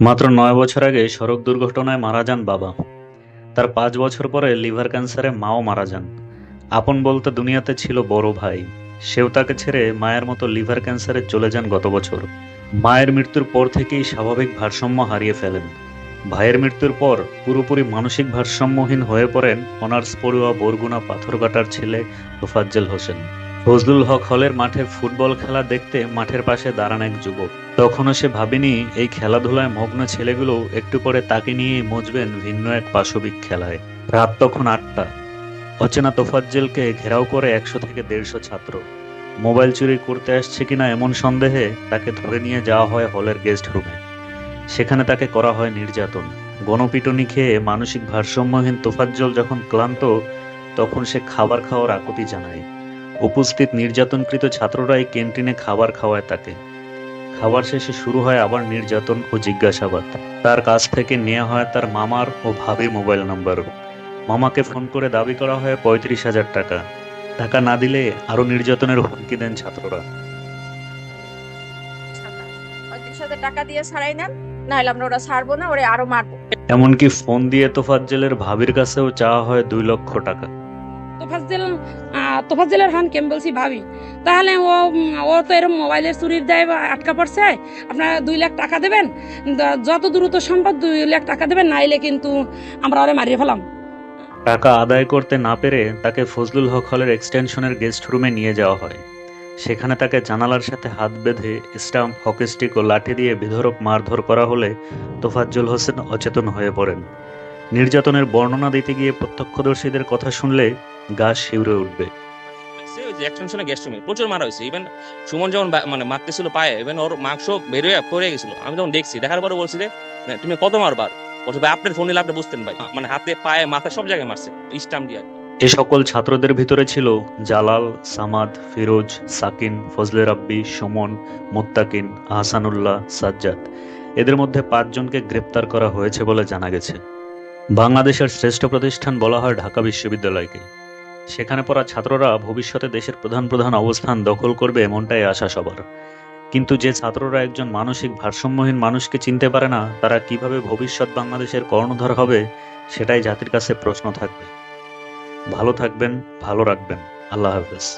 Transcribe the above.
মাত্র নয় বছর আগে সড়ক দুর্ঘটনায় মারা যান বাবা। তার পাঁচ বছর পরে লিভার ক্যান্সারে মাও মারা যান। আপন বলতে দুনিয়াতে ছিল বড় ভাই। সেও তাকে ছেড়ে মায়ের মতো লিভার ক্যান্সারে চলে যান গত বছর। মায়ের মৃত্যুর পর থেকেই স্বাভাবিক ভারসাম্য হারিয়ে ফেলেন। ভাইয়ের মৃত্যুর পর পুরোপুরি মানসিক ভারসাম্যহীন হয়ে পড়েন অনার্স পড়ুয়া বরগুনা পাথরঘাটার ছেলে তোফাজ্জেল হোসেন। ফজলুল হক হলের মাঠে ফুটবল খেলা দেখতে মাঠের পাশে দাঁড়ান এক যুবক। তখনও সে ভাবেনি এই খেলাধুলায় মগ্ন ছেলেগুলো একটু পরে তাকে নিয়েই মজবেন ভিন্ন এক পাশবিক খেলায়। রাত তখন আটটা। অচেনা তোফাজ্জেলকে ঘেরাও করে একশো থেকে দেড়শো ছাত্র। মোবাইল চুরি করতে আসছে কিনা এমন সন্দেহে তাকে ধরে নিয়ে যাওয়া হয় হলের গেস্ট রুমে। সেখানে তাকে করা হয় নির্যাতন। গণপিটুনি খেয়ে মানসিক ভারসাম্যহীন তোফাজ্জল যখন ক্লান্ত, তখন সে খাবার খাওয়ার আকুতি জানায়। উপস্থিত নির্যাতনকৃত ছাত্ররাই ক্যান্টিনে খাবার খাওয়ায় তাকে। খাবার শেষে শুরু হয় আবার নির্যাতন ও জিজ্ঞাসাবাদ। তার কাছ থেকে নেওয়া হয় তার মামার ও ভাবির মোবাইল নাম্বারও। মামাকে ফোন করে দাবি করা হয় পঁয়ত্রিশ হাজার টাকা। টাকা না দিলে আরও নির্যাতনের হুমকি দেন ছাত্ররা। টাকা দিয়ে ছাড়াই নেন নাহলে আমরা ওরা ছাড়বো না ওরে আরও মারবো। এমনকি ফোন দিয়ে তোফাজ্জেলের ভাবির কাছেও চাওয়া হয় দুই লক্ষ টাকা। তোফাজ্জেল তোফাজ্জেলের হন কেম বলছি ভাবি? তাহলে ও ও তো এরকম মোবাইলের চুরির দেয় আটকা পড়ছে, আপনারা দুই লাখ টাকা দেবেন? যত দ্রুত সম্ভব দুই লাখ টাকা দেবেন, নাইলে কিন্তু আমরা ওরে মারিয়ে ফেলাম। টাকা আদায় করতে না পেরে তাকে ফজলুল হক হলের এক্সটেনশনের গেস্ট রুমে নিয়ে যাওয়া হয়। সেখানে তাকে জানালার সাথে হাত বেঁধে স্টাম্প হকিস্টিক ও লাঠি দিয়ে বেধরক মারধর করা হলে তোফাজ্জুল হোসেন অচেতন হয়ে পড়েন। নির্যাতনের বর্ণনা দিতে গিয়ে প্রত্যক্ষদর্শীদের কথা শুনলে গা শিউরে উঠবে। সে ওই যে এক্সটেনশনে গেস্ট রুমে প্রচুর মারা হয়েছে। ইভেন সুমন যখন মানে মারতেছিল পায়ে ইভেন ওর মাংস বেরোয় পড়ে গেছিল। আমি তখন দেখছি। দেখার পরে বলছি যে তুমি কত মারবার ভাই, আপনার বুঝতেন ভাই। মানে হাতে, পায়ে সব জায়গায় মারছে। দিয়ে এ সকল ছাত্রদের ভিতরে ছিল জালাল, সামাদ, ফিরোজ, সাকিন, ফজলে রাব্বি, সুমন, মুত্তাকিন, আহসানুল্লাহ, সাজ্জাদ। এদের মধ্যে পাঁচজনকে গ্রেপ্তার করা হয়েছে বলে জানা গেছে। বাংলাদেশের শ্রেষ্ঠ প্রতিষ্ঠান বলা হয় ঢাকা বিশ্ববিদ্যালয়কে। সেখানে পড়া ছাত্ররা ভবিষ্যতে দেশের প্রধান প্রধান অবস্থান দখল করবে এমনটাই আশা সবার। কিন্তু যে ছাত্ররা একজন মানসিক ভারসাম্যহীন মানুষকে চিনতে পারে না, তারা কীভাবে ভবিষ্যৎ বাংলাদেশের কর্ণধার হবে, সেটাই জাতির কাছে প্রশ্ন থাকবে। ভালো থাকবেন, ভালো রাখবেন। আল্লাহ হাফেজ।